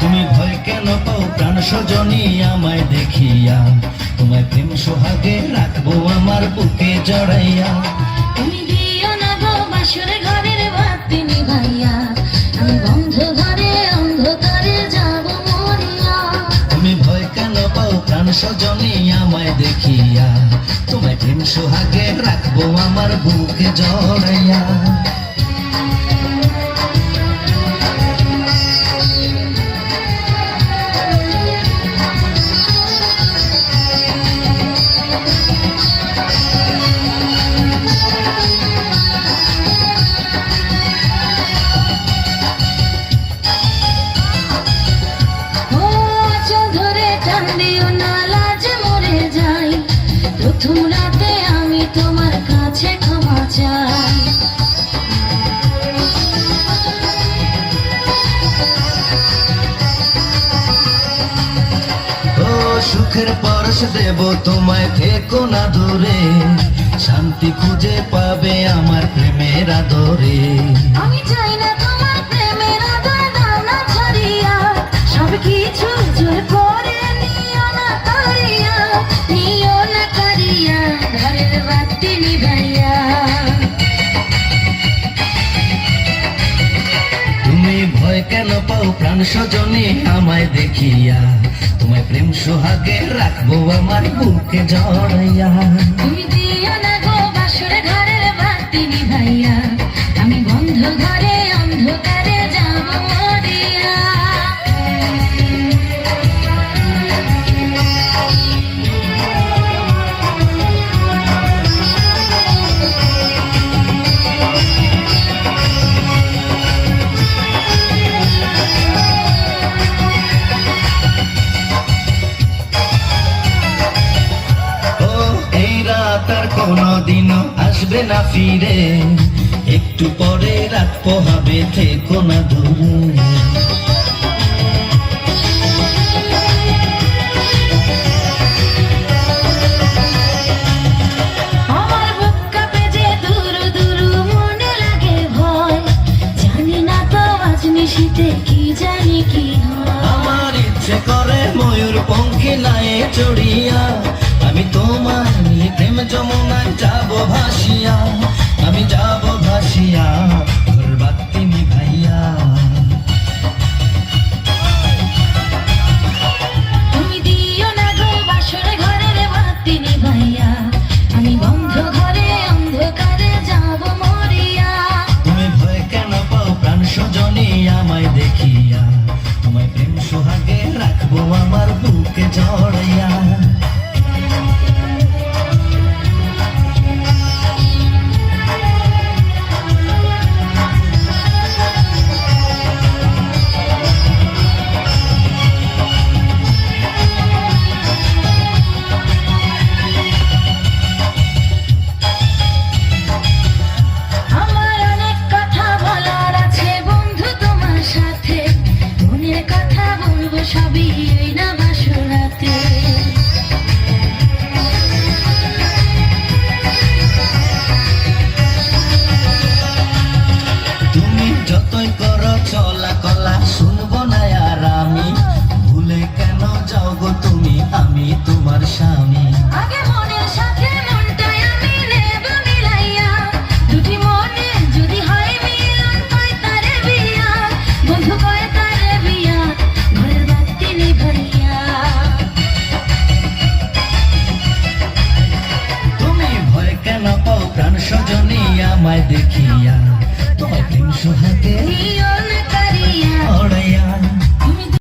তুমি ভয় কেন পাও? প্রাণ সজনী আমায় দেখিয়া। তোমায় প্রেম সোহাগে রাখব আমার বুকে জড়াইয়া। তুমি সজনী আমায় দেখিয়া তোমায় প্রেম সোহাগে রাখব আমার বুকে জড়াইয়া। সুখের পরশ দেব তোমায় থেকো না দূরে। শান্তি খুঁজে পাবে আমার প্রেমের আদরে। আমি চাই না তোমার প্রেমের আদর দাও না ছাড়িয়া। সব কিছু জোর করে নিও না কারিয়া নিও না কারিয়া ঘরের বাতি নিভাইয়া। তুমি ভয় কেন পাও প্রাণ সজনী আমায় দেখিয়া? তোমায় প্রেম সোহাগে রাখব আমার বুকে জড়াইয়া। কোনোদিনও আসবে না ফিরে। একটু পরে রাত পোহাবে থেকো না দূরে। আমার বুক কাঁপে যে দুরু দুরু মনে লাগে ভয়। জানি না তো আজ কি জানি কি হয়। আমার ইচ্ছে করে ময়ূর পঙ্খী নায়ে চড়িয়া তোমার নিয়ে প্রেম যমুনায় যাব ভাসিয়া। দেখিয়া তোমার তিনশো হাতে